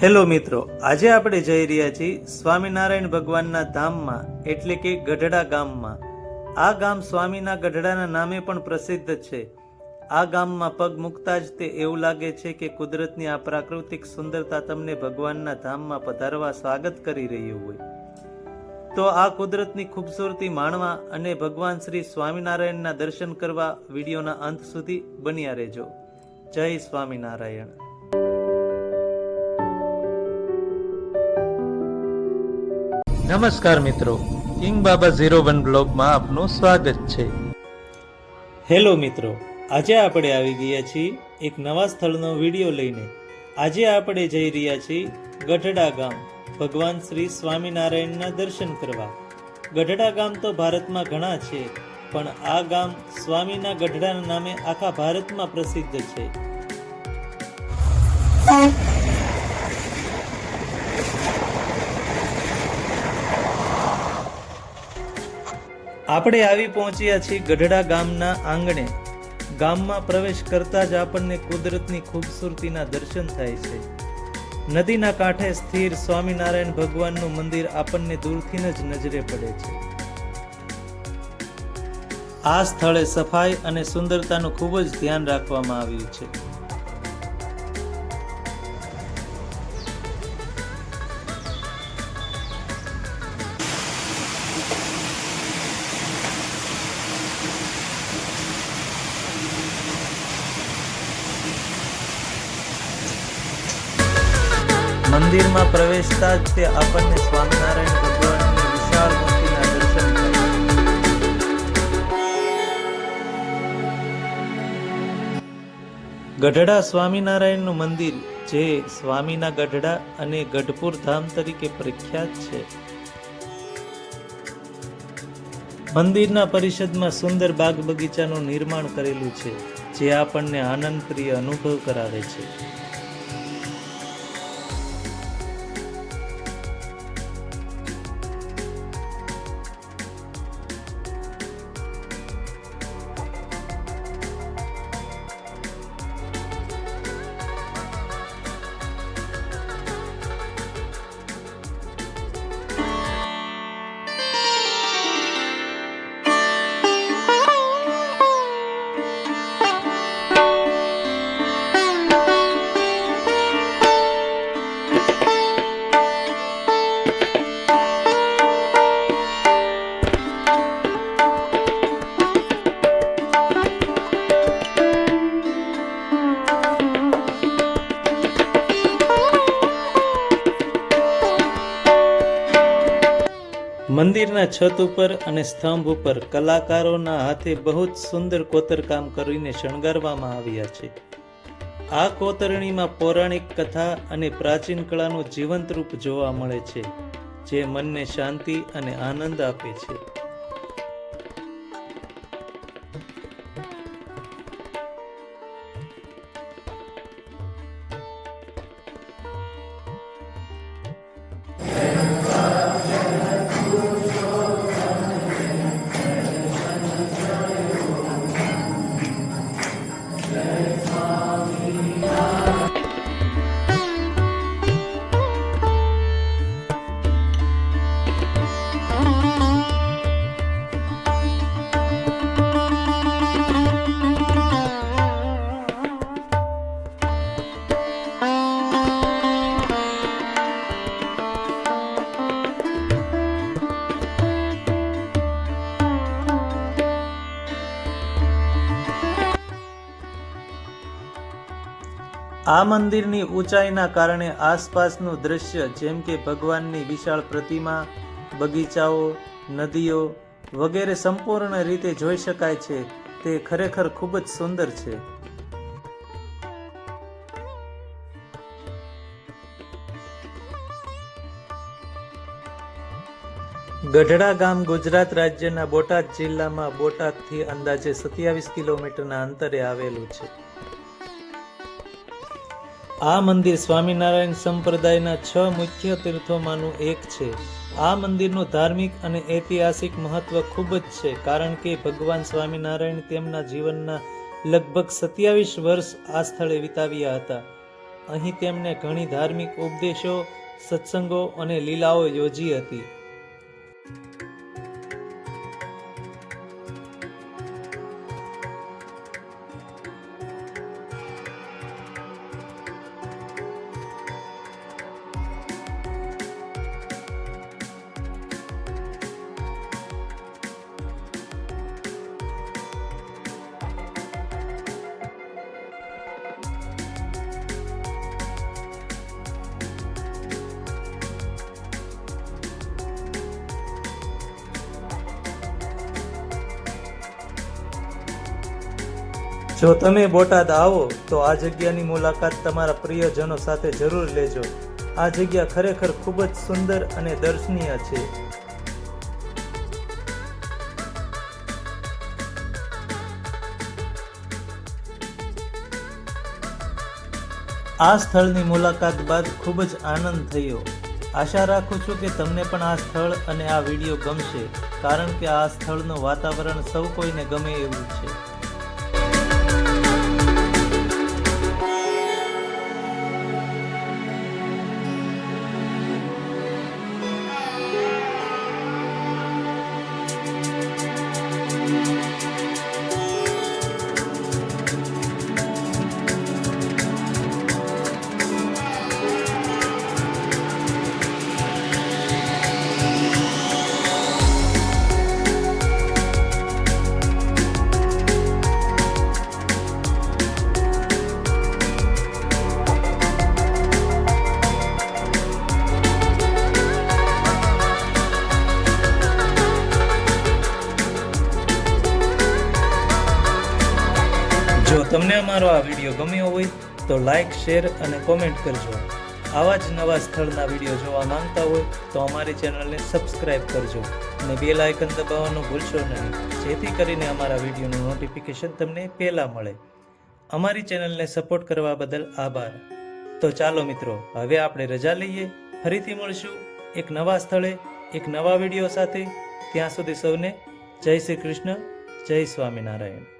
Hello મિત્રો, આજે આપણે જઈ રહ્યા છીએ સ્વામિનારાયણ ભગવાનના ધામમાં, એટલે કે ગઢડા ગામમાં. આ ગામ સ્વામીના ગઢડાના નામે પણ પ્રસિદ્ધ છે. આ ગામમાં પગ મૂકતા જ તે એવું લાગે છે કે કુદરતની આ પ્રાકૃતિક સુંદરતા તમને ભગવાનના ધામમાં પધારવા સ્વાગત કરી રહ્યું હોય. તો આ કુદરતની ખૂબસૂરતી માણવા અને ભગવાન શ્રી સ્વામિનારાયણના દર્શન કરવા વિડીયોના અંત સુધી બન્યા રહેજો. જય સ્વામિનારાયણ. નમસ્કાર મિત્રો. કિંગ બાબા ઝીરો વન બ્લોગમાં આપનું સ્વાગત છે. હેલો મિત્રો, આજે આપણે આવી ગયા છીએ એક નવા સ્થળનો વીડિયો લઈને. આજે આપણે જઈ રહ્યા છીએ ગઢડા ગામ. ભગવાન શ્રી સ્વામિનારાયણના દર્શન કરવા. ગઢડા ગામ તો ભારતમાં ઘણા છે, પણ આ ગામ સ્વામીના ગઢડાના નામે આખા ભારતમાં પ્રસિદ્ધ છે. આપણે આવી પહોંચ્યા છીએ ગઢડા ગામના આંગણે. ગામમાં પ્રવેશ કરતા જ આપણને કુદરતની ખૂબસૂરતીના દર્શન થાય છે. નદીના કાંઠે સ્થિર સ્વામિનારાયણ ભગવાનનું મંદિર આપણને દૂરથી જ નજરે પડે છે. આ સ્થળે સફાઈ અને સુંદરતાનું ખૂબ જ ધ્યાન રાખવામાં આવ્યું છે. મંદિરમાં પ્રવેશતા જ તે આપણને સ્વામિનારાયણ ભગવાનની વિશાળ મૂર્તિના દર્શન ગઢડા સ્વામિનારાયણનું મંદિર, જે સ્વામીના ગઢડા અને ગઢપુર ધામ તરીકે પ્રખ્યાત છે. મંદિરના પરિષદમાં સુંદર બાગ બગીચાનું નિર્માણ કરેલું છે, જે આપણને આનંદપ્રિય અનુભવ કરાવે છે. મંદિરના છત ઉપર અને સ્તંભ ઉપર કલાકારોના હાથે બહુ જ સુંદર કોતરકામ કરીને શણગારવામાં આવ્યા છે. આ કોતરણીમાં પૌરાણિક કથા અને પ્રાચીન કળાનું જીવંત રૂપ જોવા મળે છે, જે મનને શાંતિ અને આનંદ આપે છે. આ મંદિરની ઊંચાઈના કારણે આસપાસનું દ્રશ્ય જેમ કે ભગવાનની વિશાળ પ્રતિમા, બગીચાઓ, નદીઓ વગેરે સંપૂર્ણ રીતે જોઈ શકાય છે. તે ખરેખર ખૂબ જ સુંદર છે. ગઢડા ગામ ગુજરાત રાજ્યના બોટાદ જિલ્લામાં બોટાદથી અંદાજે સત્યાવીસ કિલોમીટરના અંતરે આવેલું છે. આ મંદિર સ્વામિનારાયણ સંપ્રદાયના છ મુખ્ય તીર્થોમાંનું એક છે. આ મંદિરનું ધાર્મિક અને ઐતિહાસિક મહત્વ ખૂબ જ છે, કારણ કે ભગવાન સ્વામિનારાયણ તેમના જીવનના લગભગ સત્યાવીસ વર્ષ આ સ્થળે વિતાવ્યા હતા. અહીં તેમણે ઘણી ધાર્મિક ઉપદેશો, સત્સંગો અને લીલાઓ યોજી હતી. જો તમે બોટાદ આવો, તો આ જગ્યાની મુલાકાત તમારા પ્રિયજનો સાથે જરૂર લેજો. આ જગ્યા ખરેખર ખૂબ જ સુંદર અને દર્શનીય છે. આ સ્થળની મુલાકાત બાદ ખૂબ જ આનંદ થયો. આશા રાખું છું કે તમને પણ આ સ્થળ અને આ વીડિયો ગમશે, કારણ કે આ સ્થળનું વાતાવરણ સૌ કોઈને ગમે એવું છે. અમારો આ વીડિયો ગમ્યો હોય તો લાઈક શેર અને કોમેન્ટ કરજો. આવા જ નવા સ્થળના વીડિયો જોવા માંગતા હોય તો અમારી ચેનલને સબસ્ક્રાઇબ કરજો અને બેલ આઇકન દબાવવાનું ભૂલશો નહીં. જેથી કરીને અમારા વિડીયોનું નોટિફિકેશન તમને પહેલાં મળે. અમારી ચેનલને સપોર્ટ કરવા બદલ આભાર. તો ચાલો મિત્રો, હવે આપણે રજા લઈએ. ફરીથી મળશું એક નવા સ્થળે, એક નવા વીડિયો સાથે. ત્યાં સુધી સૌને જય શ્રી કૃષ્ણ, જય સ્વામિનારાયણ.